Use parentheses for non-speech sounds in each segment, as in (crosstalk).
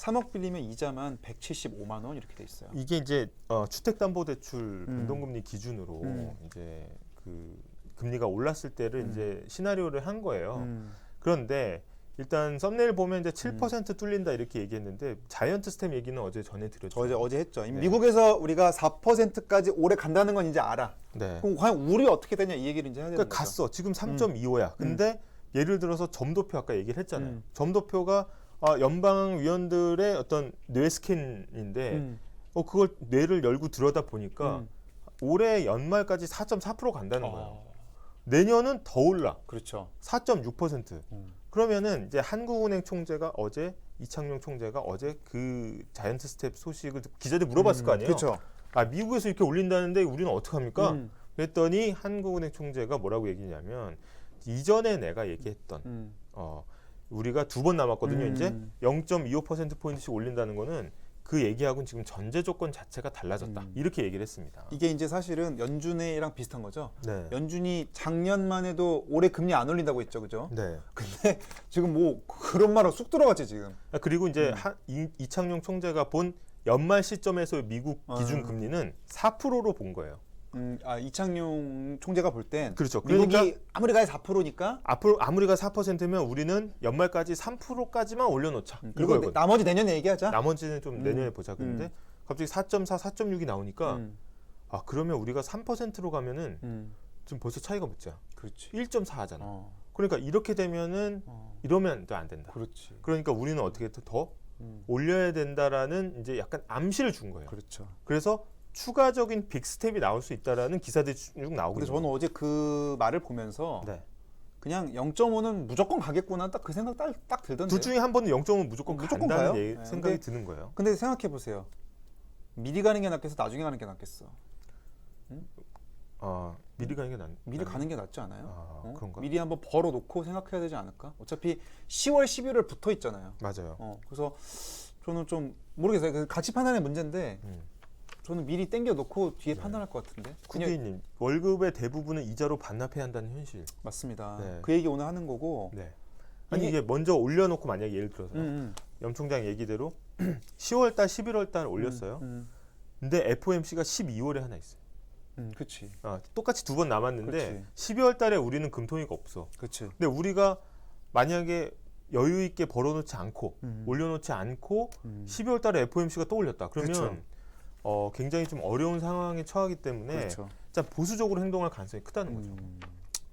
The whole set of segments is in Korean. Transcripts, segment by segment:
3억 빌리면 이자만 175만 원 이렇게 돼 있어요. 이게 이제 어, 주택담보대출 음. 변동금리 기준으로 음. 이제 그 금리가 올랐을 때를 음. 이제 시나리오를 한 거예요. 음. 그런데 일단 썸네일 보면 이제 7% 뚫린다 이렇게 얘기했는데 자이언트 스템 얘기는 어제 전해 드렸죠. 저 어제 어제 했죠. 네. 미국에서 우리가 4%까지 올해 간다는 건 이제 알아. 네. 그럼 과연 우리 어떻게 되냐 이 얘기를 이제 해야 되는 그러니까 거죠. 갔어. 지금 3.25야. 근데 예를 들어서 점도표 아까 얘기를 했잖아요. 음. 점도표가 아, 연방 위원들의 어떤 뇌 스캔인데 음. 어 그걸 뇌를 열고 들여다 보니까 음. 올해 연말까지 4.4% 간다는 어. 거예요. 내년은 더 올라. 그렇죠. 4.6%. 음. 그러면은 이제 한국은행 총재가 어제 이창용 총재가 어제 그 자이언트 스텝 소식을 기자들 물어봤을 거 아니에요. 그렇죠. 아 미국에서 이렇게 올린다는데 우리는 어떻게 합니까? 음. 그랬더니 한국은행 총재가 뭐라고 얘기냐면 이전에 내가 얘기했던 음. 어 우리가 두 번 남았거든요. 음. 이제 0.25% 포인트씩 올린다는 거는 그 얘기하고는 지금 전제 조건 자체가 달라졌다. 음. 이렇게 얘기를 했습니다. 이게 이제 사실은 연준이랑 비슷한 거죠. 네. 연준이 작년만 해도 올해 금리 안 올린다고 했죠, 그죠? 네. 근데 (laughs) 지금 뭐 그런 말로 쑥 들어갔지 지금. 아, 그리고 이제 음. 한, 이, 이창용 총재가 본 연말 시점에서 미국 아. 기준 금리는 4%로 본 거예요. 음, 아 이창용 총재가 볼 땐 그렇죠. 미국이 그러니까 아무리 가야 4%니까 앞으로 아무리가 4%면 우리는 연말까지 3%까지만 올려놓자. 그리고 이거거든. 나머지 내년에 얘기하자. 나머지는 좀 음. 내년에 보자. 그런데 음. 갑자기 4.4, 4.6이 나오니까 음, 아 그러면 우리가 3%로 가면은 음, 지금 벌써 차이가 몇자? 그렇지. 1.4 하잖아. 어, 그러니까 이렇게 되면은 어, 이러면 또 안 된다. 그렇지. 그러니까 우리는 어떻게 더- 더 음, 올려야 된다라는 이제 약간 암시를 준 거예요. 그렇죠. 그래서 추가적인 빅 스텝이 나올 수 있다라는 기사들이 쭉 나오고 근데 저는 어제 그 말을 보면서 네. 그냥 0.5는 무조건 가겠구나 딱 그 생각 딱, 딱 들던데. 둘 중에 한 번은 0.5 무조건, 무조건 간다는 가요? 얘기- 네, 생각이 근데- 드는 거예요. 근데 생각해 보세요. 미리 가는 게 낫겠어, 나중에 가는 게 낫겠어. 아 미리 가는 게 난. 미리 난- 가는 게 낫지 않아요? 아, 어? 그런가? 미리 한번 벌어 놓고 생각해야 되지 않을까? 어차피 10월, 11월 붙어 있잖아요. 맞아요. 어, 그래서 저는 좀 모르겠어요. 그 가치 판단의 문제인데 음. 저는 미리 땡겨 놓고 뒤에 네. 판단할 것 같은데. 그냥 쿠기님 월급의 대부분은 이자로 반납해야 한다는 현실. 맞습니다. 네. 그 얘기 오늘 하는 거고. 네. 아니 이게- 이게 먼저 올려놓고 만약에 예를 들어서 음, 음, 염 총장 얘기대로 (clears throat) 10월 달, 11월 달 올렸어요. 음, 근데 FOMC가 12월에 하나 있어요. 음, 그치, 아, 똑같이 두 번 남았는데 그렇지. 12월 달에 우리는 금통위가 없어. 그치. 근데 우리가 만약에 여유 있게 벌어놓지 않고 음. 올려놓지 않고 음. 12월 달에 FOMC가 또 올렸다. 그러면 그쵸. 어, 굉장히 좀 어려운 상황에 처하기 때문에 그렇죠. 자 보수적으로 행동할 가능성이 크다는 거죠. 음,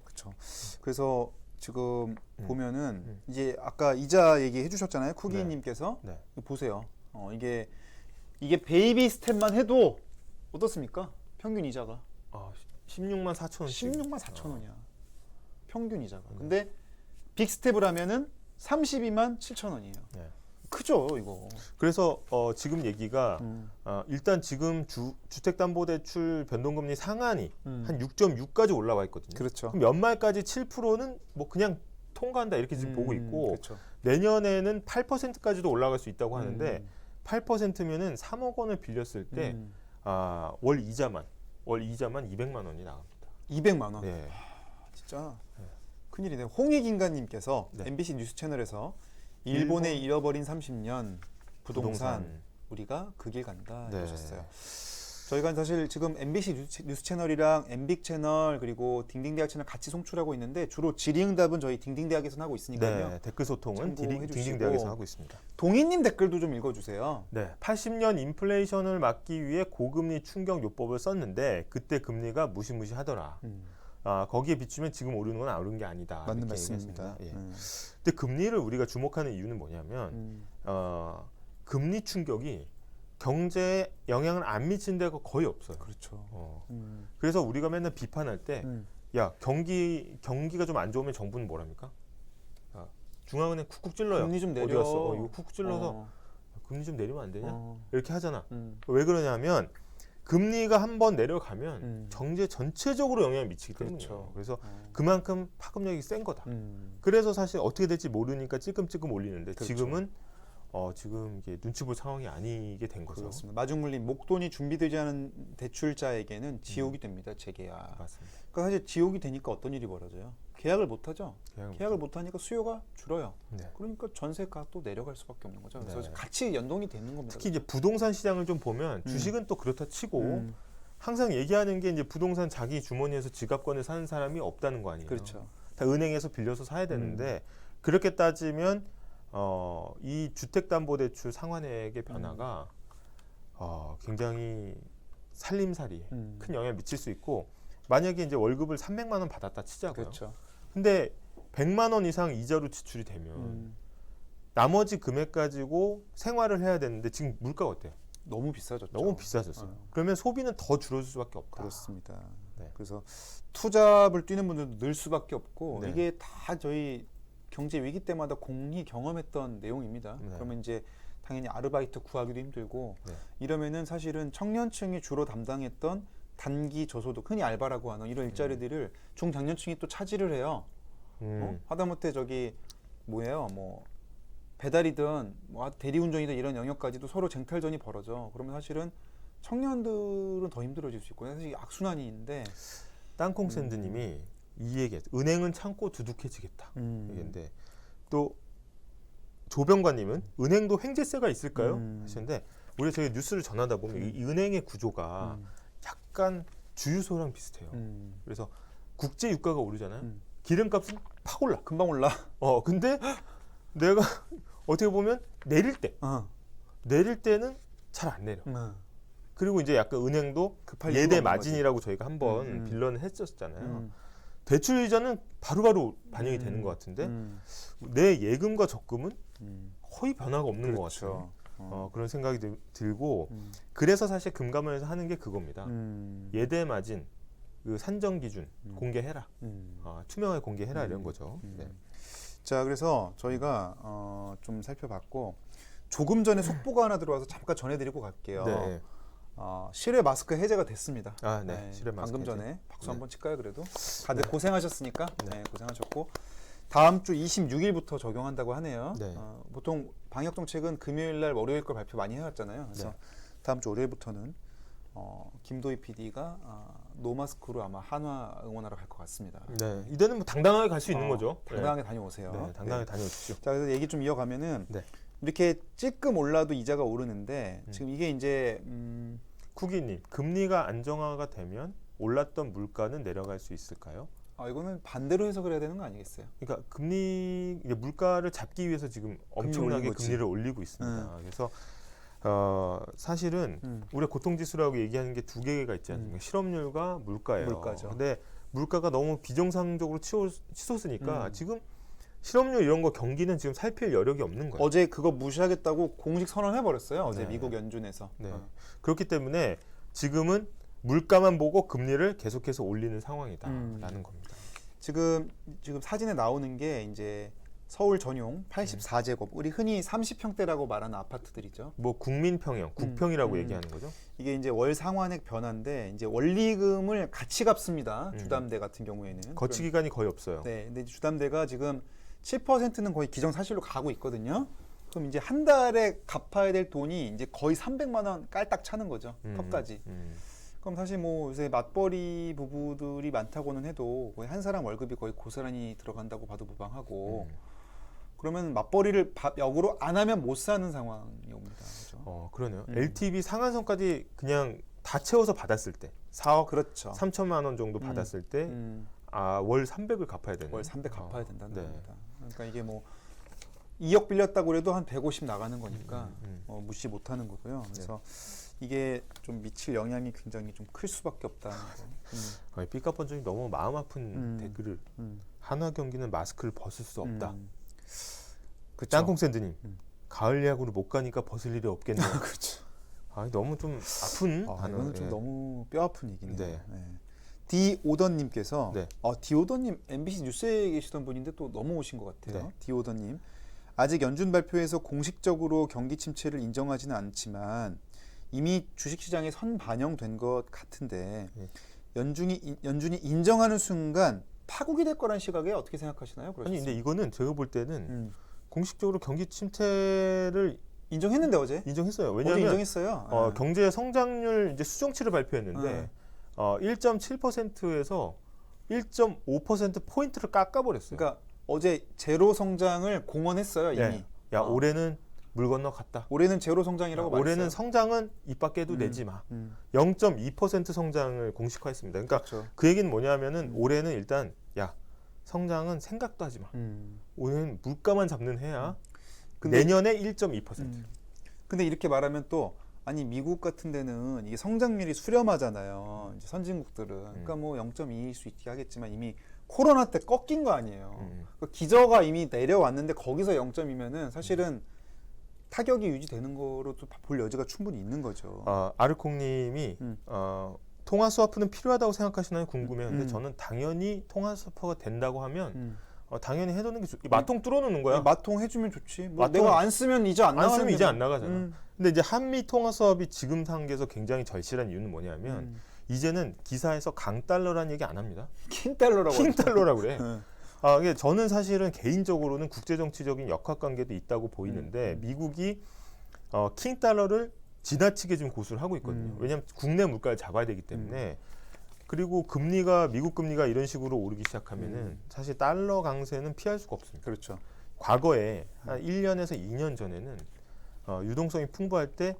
그렇죠. 그래서 지금 음. 보면은 음. 이제 아까 이자 얘기 해 주셨잖아요, 쿠기님께서 네. 이거 보세요. 어, 이게 이게 베이비 스텝만 해도 어떻습니까? 평균 이자가 아, 16만 4천 원. 16만 4천 원이야. 평균 이자가. 네. 근데 빅 스텝을 하면은 32만 7천 원이에요. 네. 크죠, 이거. 그래서 어, 지금 얘기가 음. 어, 일단 지금 주, 주택담보대출 변동금리 상한이 음. 한 6.6까지 올라와 있거든요. 그렇죠. 그럼 연말까지 7%는 뭐 그냥 통과한다 이렇게 지금 음, 보고 있고 그렇죠. 내년에는 8%까지도 올라갈 수 있다고 하는데 음. 8%면은 3억 원을 빌렸을 때 음. 아, 월 이자만 월 이자만 200만 원이 나갑니다. 200만 원. 네. 진짜 큰일이네. 홍익인간님께서 네. MBC 뉴스 채널에서 일본의 잃어버린 30년 부동산, 부동산. 우리가 그 길 간다 네. 이러셨어요. 저희가 사실 지금 MBC 뉴스, 뉴스 채널이랑 MBC 채널 그리고 딩딩대학 채널 같이 송출하고 있는데 주로 질의응답은 저희 딩딩대학에서 하고 있으니까요. 네, 댓글 소통은 참고해 디딩, 주시고. 딩딩대학에서 하고 있습니다. 동희님 댓글도 좀 읽어주세요. 네, 80년 인플레이션을 막기 위해 고금리 충격 요법을 썼는데 그때 금리가 무시무시하더라. 음, 아, 거기에 비추면 지금 오르는 건 오른 게 아니다. 맞는 말씀입니다. 예. 음, 근데 금리를 우리가 주목하는 이유는 뭐냐면 음, 어, 금리 충격이 경제에 영향을 안 미친 데가 거의 없어요. 그렇죠. 어, 음, 그래서 우리가 맨날 비판할 때, 음, 야 경기 경기가 좀 안 좋으면 정부는 뭐랍니까? 야, 중앙은행 쿡쿡 찔러요. 금리 좀 어디 내려. 갔어? 어, 이거 쿡쿡 찔러서 어, 금리 좀 내리면 안 되냐? 어, 이렇게 하잖아. 음, 왜 그러냐면 금리가 한 번 내려가면 음. 경제 전체적으로 영향을 미치기 그렇죠. 때문이에요. 그래서 어, 그만큼 파급력이 센 거다. 음, 그래서 사실 어떻게 될지 모르니까 찔끔찔끔 올리는데 그렇죠. 지금은 어, 지금 이게 눈치 볼 상황이 아니게 된 거죠. 그렇습니다. 마중물림 목돈이 준비되지 않은 대출자에게는 지옥이 됩니다. 재계약. 맞습니다. 그러니까 사실 지옥이 되니까 어떤 일이 벌어져요? 계약을 못 하죠. 계약을 계약을 못 하니까 수요가 줄어요. 네. 그러니까 전세가 또 내려갈 수밖에 없는 거죠. 그래서 네. 같이 연동이 되는 겁니다. 특히 이제 부동산 시장을 좀 보면 음. 주식은 또 그렇다 치고 음, 항상 얘기하는 게 이제 부동산 자기 주머니에서 지갑권을 사는 사람이 없다는 거 아니에요. 그렇죠. 다 은행에서 빌려서 사야 되는데 그렇게 따지면 어, 이 주택담보대출 상환액의 변화가 어, 굉장히 살림살이에 음. 큰 영향을 미칠 수 있고 만약에 이제 월급을 300만 원 받았다 치자고요. 그렇죠. 근데 100만 원 이상 이자로 지출이 되면 음, 나머지 금액 가지고 생활을 해야 되는데 지금 물가가 어때요? 너무 비싸졌죠. 너무 비싸졌어요. 어. 그러면 소비는 더 줄어들 수밖에 없다. 그렇습니다. 네. 그래서 투잡을 뛰는 분들도 늘 수밖에 없고 네. 이게 다 저희 경제 위기 때마다 공히 경험했던 내용입니다. 네. 그러면 이제 당연히 아르바이트 구하기도 힘들고 네. 이러면은 사실은 청년층이 주로 담당했던 단기 저소득 흔히 알바라고 하는 이런 일자리들을 중장년층이 또 차지를 해요. 어? 음. 하다못해 저기 뭐예요? 뭐 배달이든 뭐 대리운전이든 이런 영역까지도 서로 쟁탈전이 벌어져. 그러면 사실은 청년들은 더 힘들어질 수 있고 사실 악순환인데 땅콩 샌드님이 이 얘기했. 은행은 참고 두둑해지겠다. 음. 얘기인데 또 조병관님은 은행도 횡재세가 있을까요? 음. 하시는데 우리가 저희 뉴스를 전하다 보면 이 은행의 구조가 음. 약간 주유소랑 비슷해요. 음. 그래서 국제 유가가 오르잖아요. 음. 기름값은 팍 올라. 금방 올라. 어 근데 (gasps) 내가 어떻게 보면 내릴 때 어. 내릴 때는 잘 안 내려. 음. 그리고 이제 약간 은행도 급할 예대 마진이라고 저희가 한번 음, 음. 빌런을 했었잖아요. 음. 대출 이자는 바로바로 반영이 음. 되는 것 같은데 음. 내 예금과 적금은 음. 거의 변화가 없는 것 같아요. 그렇죠. 어. 어, 그런 생각이 들, 들고 음. 그래서 사실 금감원에서 하는 게 그겁니다. 음. 예대 마진 그 산정 기준 음. 공개해라. 음. 어, 투명하게 공개해라 이런 음. 거죠. 음. 네. 자, 그래서 저희가 어, 좀 살펴봤고 조금 전에 속보가 하나 들어와서 잠깐 전해드리고 갈게요. 네. 어, 실외 마스크 해제가 됐습니다. 아, 네. 실외 마스크 방금 해제. 전에 박수 네. 한번 칠까요? 그래도 다들 고생하셨으니까 네. 네, 고생하셨고 다음 주 26일부터 적용한다고 하네요. 네. 어, 보통 방역 정책은 금요일 날 월요일 걸 발표 많이 해왔잖아요. 그래서 네. 다음 주 월요일부터는 어, 김도희 PD가 어, 노마스크로 아마 한화 응원하러 갈 것 같습니다. 네. 이제는 뭐 당당하게 갈수 있는 어, 거죠. 당당하게 다녀오세요. 네. 네, 당당하게 네. 다녀오십시오. 자, 그래서 얘기 좀 이어가면은 네. 이렇게 찔끔 올라도 이자가 오르는데 음. 지금 이게 이제 음, 쿠기님, 금리가 안정화가 되면 올랐던 물가는 내려갈 수 있을까요? 아, 이거는 반대로 해석을 해야 되는 거 아니겠어요? 그러니까 금리 이제 물가를 잡기 위해서 지금 엄청나게 거지. 금리 를 올리고 있습니다. 그래서 어, 사실은 음. 우리가 고통지수라고 얘기하는 게 두 개가 있지 않습니까? 음. 실업률과 물가예요. 물가죠. 근데 물가가 너무 비정상적으로 치솟으니까 음. 지금 실업률 이런 거 경기는 지금 살필 여력이 없는 거예요. 어제 그거 무시하겠다고 공식 선언해 버렸어요. 어제 네. 미국 연준에서. 네. 어. 그렇기 때문에 지금은 물가만 보고 금리를 계속해서 올리는 상황이다라는 음. 겁니다. 지금 지금 사진에 나오는 게 이제 서울 전용 84제곱 우리 흔히 30평대라고 말하는 아파트들이죠. 뭐 국민평형, 국평이라고 음. 얘기하는 거죠. 이게 이제 월 상환액 변화인데 이제 원리금을 같이 갚습니다. 음. 주담대 같은 경우에는. 거치 기간이 거의 없어요. 네, 근데 주담대가 지금 7%는 거의 기정사실로 가고 있거든요. 그럼 이제 한 달에 갚아야 될 돈이 이제 거의 300만 원 깔딱 차는 거죠. 음, 컵까지. 음. 그럼 사실 뭐 요새 맞벌이 부부들이 많다고는 해도 거의 한 사람 월급이 거의 고스란히 들어간다고 봐도 무방하고 음. 그러면 맞벌이를 바- 역으로 안 하면 못 사는 상황이 옵니다. 그렇죠? 어 그러네요. 음. LTV 상한선까지 그냥 다 채워서 받았을 때 4억 그렇죠. 3천만 원 정도 음. 받았을 때 음, 아, 월 300을 갚아야 되는. 월 300 갚아야 어, 된다는 네. 겁니다. 그러니까 이게 뭐 2억 빌렸다고 그래도 한 150 나가는 거니까 음, 음. 어, 무시 못 하는 거고요. 그래서 이게 좀 미칠 영향이 굉장히 좀 클 수밖에 없다는 거. 음, 거의 삐까뻔쩍이 너무 마음 아픈 음. 댓글을 음, 한화 경기는 마스크를 벗을 수 없다. 음. 그쵸. 짱콩 샌드님 음. 가을 야구를 못 가니까 벗을 일이 없겠네요. (laughs) 그렇죠. 아, 너무 좀 아픈 아. 이거는 좀 예. 너무 뼈 아픈 얘기네요. 네. 네. 디오던님께서 네. 어, 디오던님 MBC 뉴스에 계시던 분인데 또 넘어오신 것 같아요. 네. 디오던님 아직 연준 발표에서 공식적으로 경기 침체를 인정하지는 않지만 이미 주식시장에 선 반영된 것 같은데 네. 연준이 인- 연준이 인정하는 순간 파국이 될 거란 시각에 어떻게 생각하시나요? 아니 근데 이거는 제가 볼 때는 음, 공식적으로 경기 침체를 인정했는데 어제. 인정했어요. 왜냐하면 인정했어요. 어, 예. 경제 성장률 이제 수정치를 발표했는데 네. 어, 1.7%에서 1.5% 포인트를 깎아버렸어요. 그러니까 어제 제로 성장을 공언했어요 이미. 네. 야 어. 올해는 물 건너 갔다. 올해는 제로 성장이라고 말했어요. 올해는 성장은 입 밖에도 음. 내지 마. 음, 0.2% 성장을 공식화했습니다. 그러니까 그렇죠. 그 얘기는 뭐냐면은 음. 올해는 일단 야 성장은 생각도 하지 마. 음. 올해는 물가만 잡는 해야. 근데- 내년에 1.2%. 음. 근데 이렇게 말하면 또 아니 미국 같은 데는 이게 성장률이 수렴하잖아요. 이제 선진국들은 그러니까 뭐 0.2일 수 있게 하겠지만 이미 코로나 때 꺾인 거 아니에요. 음. 그 기저가 이미 내려왔는데 거기서 0.2면은 사실은 타격이 유지되는 거로도 볼 여지가 충분히 있는 거죠. 어, 아르콩님이 음. 어, 통화 스와프는 필요하다고 생각하시나요? 궁금해요.근데 음. 저는 당연히 통화 스와프가 된다고 하면 음. 어, 당연히 해두는 게 좋. 이 마통 뚫어놓는 거야. 마통 해주면 좋지. 뭐 마통- 내가 안 쓰면 이제 안 안 나가는 쓰면 이제 안 나가잖아. 음. 근데 이제 한미 통화 수업이 지금 단계에서 굉장히 절실한 이유는 뭐냐면 음. 이제는 기사에서 강달러라는 얘기 안 합니다. 킹달러라고. 킹달러라고 그래. (laughs) 아, 이게 저는 사실은 개인적으로는 국제정치적인 역학관계도 있다고 보이는데 음. 미국이 어, 킹달러를 지나치게 지금 고수를 하고 있거든요. 음. 왜냐하면 국내 물가를 잡아야 되기 때문에 그리고 금리가 미국 금리가 이런 식으로 오르기 시작하면은 음. 사실 달러 강세는 피할 수가 없습니다. 그렇죠. 과거에 한 1년에서 2년 전에는 어, 유동성이 풍부할 때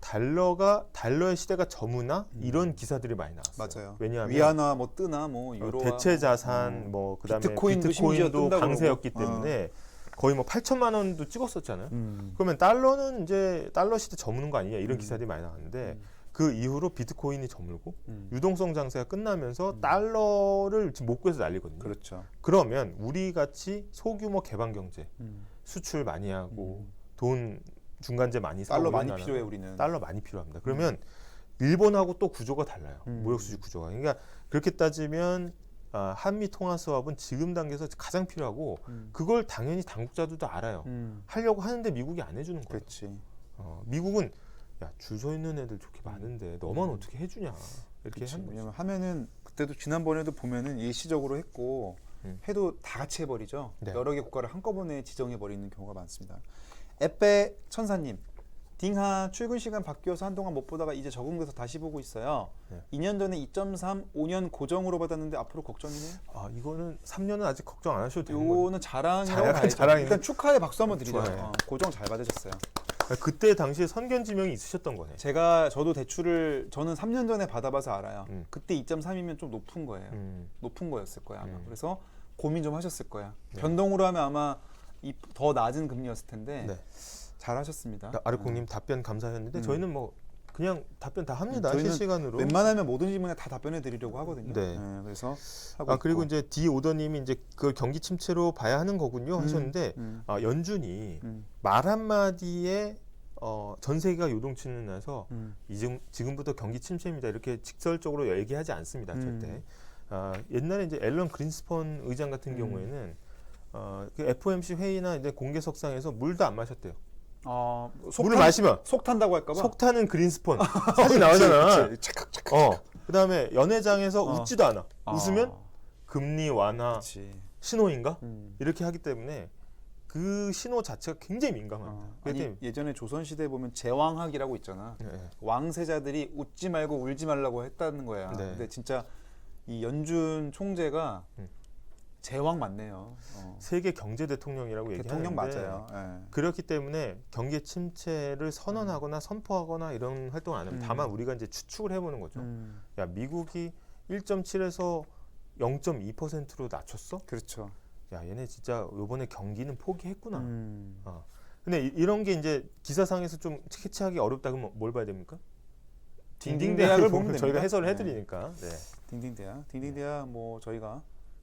달러가 달러의 시대가 저무나 이런 기사들이 많이 나왔어요. 음. 맞아요. 왜냐하면 위안화 뭐 뜨나 뭐 어, 유로 대체 자산 뭐 그다음에 비트코인도 비트코인도 강세였기 그러고. 때문에 거의 뭐 8천만 원도 찍었었잖아요. 음. 그러면 달러는 이제 달러 시대 저무는 거 아니냐 이런 음. 기사들이 많이 나왔는데 음. 그 이후로 비트코인이 저물고 음. 유동성 장세가 끝나면서 달러를 지금 못 구해서 난리거든요. 그렇죠. 그러면 우리 같이 소규모 개방 경제, 음. 수출 많이 하고 음. 돈 중간재 많이 달러 많이 필요해 우리는. 달러 많이 필요합니다. 그러면 일본하고 또 구조가 달라요. 음. 무역 수지 구조가. 그러니까 그렇게 따지면 아, 한미 통화 수합은 지금 단계에서 가장 필요하고 음. 그걸 당연히 당국자들도 알아요. 음. 하려고 하는데 미국이 안 해주는 거예요. 그렇지. 어, 미국은 야줄서 있는 애들 좋게 많은데 너만 음. 어떻게 해주냐 이렇게. 하는 거죠. 왜냐면 하면은 그때도 지난번에도 보면은 일시적으로 했고 음. 해도 다 같이 해버리죠. 네. 여러 개 국가를 한꺼번에 지정해 버리는 경우가 많습니다. 에페 천사님. 딩하 출근 시간 바뀌어서 한동안 못 보다가 이제 적응돼서 다시 보고 있어요. 네. 2년 전에 2.3, 5년 고정으로 받았는데 앞으로 걱정이네요. 아 이거는 3년은 아직 걱정 안 하셔도 되는 거예요. 요거는 자랑이라고 자랑- 봐야죠. 자랑이네. 일단 축하의 박수 한번 드리죠. 좋아요. 어, 고정 잘 받으셨어요. 그러니까 그때 당시에 선견 지명이 있으셨던 거네. 제가 저도 대출을 저는 3년 전에 받아봐서 알아요. 음. 그때 2.3이면 좀 높은 거예요. 음. 높은 거였을 거야 아마. 음. 그래서 고민 좀 하셨을 거야. 네. 변동으로 하면 아마 이 더 낮은 금리였을 텐데 네. 잘 하셨습니다. 아르콩님 답변 감사했는데 음. 저희는 뭐 그냥 답변 다 합니다 저희는 실시간으로. 웬만하면 모든 질문에 다 답변해 드리려고 하거든요. 네. 그래서 하고 아 그리고 있고. 이제 디 오더님이 이제 그 경기 침체로 봐야 하는 거군요 음, 하셨는데 음, 아, 연준이 음, 말 한마디에 어, 전 세계가 요동치는 나서 음, 이제 지금부터 경기 침체입니다 이렇게 직설적으로 얘기하지 않습니다 음. 절대. 아, 옛날에 이제 앨런 그린스펀 의장 같은 음. 경우에는 어, 그 FOMC 회의나 이제 공개석상에서 물도 안 마셨대요. 아, 속 물을 탄- 마시면 속 탄다고 할까봐. 속 타는 그린스펀 사진 나오잖아. 그치, 착각, 착각. 어. 그다음에 연회장에서 어. 웃지도 않아. 아, 웃으면 금리 완화 그치. 신호인가? 음. 이렇게 하기 때문에 그 신호 자체가 굉장히 민감합니다. 어, 그렇기 아니 때문에 예전에 조선 시대에 보면 제왕학이라고 있잖아. 네, 네. 왕세자들이 웃지 말고 울지 말라고 했다는 거야. 네. 근데 진짜 이 연준 총재가 음. 제왕 맞네요. 어. 세계 경제 대통령이라고 대통령 얘기하는데 맞아요. 예. 그렇기 때문에 경기 침체를 선언하거나 선포하거나 이런 활동 안 합니다. 음. 다만 우리가 이제 추측을 해보는 거죠. 음, 야 미국이 1.7에서 0.2%로 낮췄어? 그렇죠. 야 얘네 진짜 요번에 경기는 포기했구나. 음. 어. 근데 이, 런게 이제 기사상에서 좀 캐치하기 어렵다 그러면 뭘 봐야 됩니까? 딩딩 대학을 보면 저희가 됩니다. 해설을 네. 해드리니까. 네. 딩딩 대학. 딩딩 대학 뭐 저희가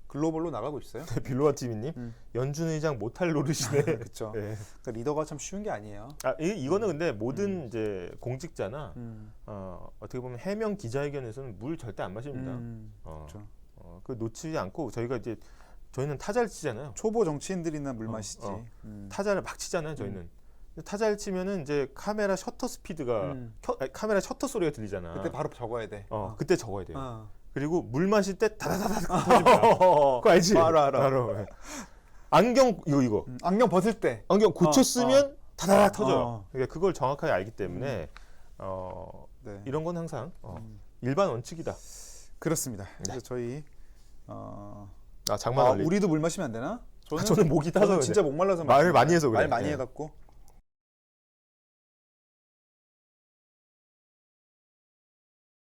글로벌로 나가고 있어요. (laughs) 빌로와 TV님 음. 연준 의장 못할 노릇이네. (laughs) 그렇죠. 네. 그러니까 리더가 참 쉬운 게 아니에요. 아 이, 이거는 근데 모든 이제 공직자나 음. 어, 어떻게 보면 해명 기자회견에서는 물 절대 안 마십니다. 음. 어, 그렇죠. 어, 그 놓치지 않고 저희가 이제 저희는 타자를 치잖아요. 초보 정치인들이나 물 어, 마시지. 어. 음. 타자를 막 치잖아요. 저희는 타자를 치면은 이제 카메라 셔터 스피드가 음. 켜- 아니, 카메라 셔터 소리가 들리잖아. 그때 바로 적어야 돼. 어, 그때 적어야 돼요. 어. 그리고 물 마실 때 다다다닥 터집니다. (laughs) 그거 알지? 알아, 알아. 바로. 예. 안경 이거 이거 음, 안경 벗을 때 안경 고쳤으면 다다닥 어. 터져요. 어. 그러니까 그걸 정확하게 알기 때문에 어, 네. 이런 건 항상 어, 음, 일반 원칙이다. 그렇습니다. 그래서 저희 어, 아 장만 아. 우리도 물 마시면 안 되나? 아, 저는 목이 타서 저는 진짜 목 말라서 말을 마십니다. 많이 해서 그래. 말 많이 예. 해갖고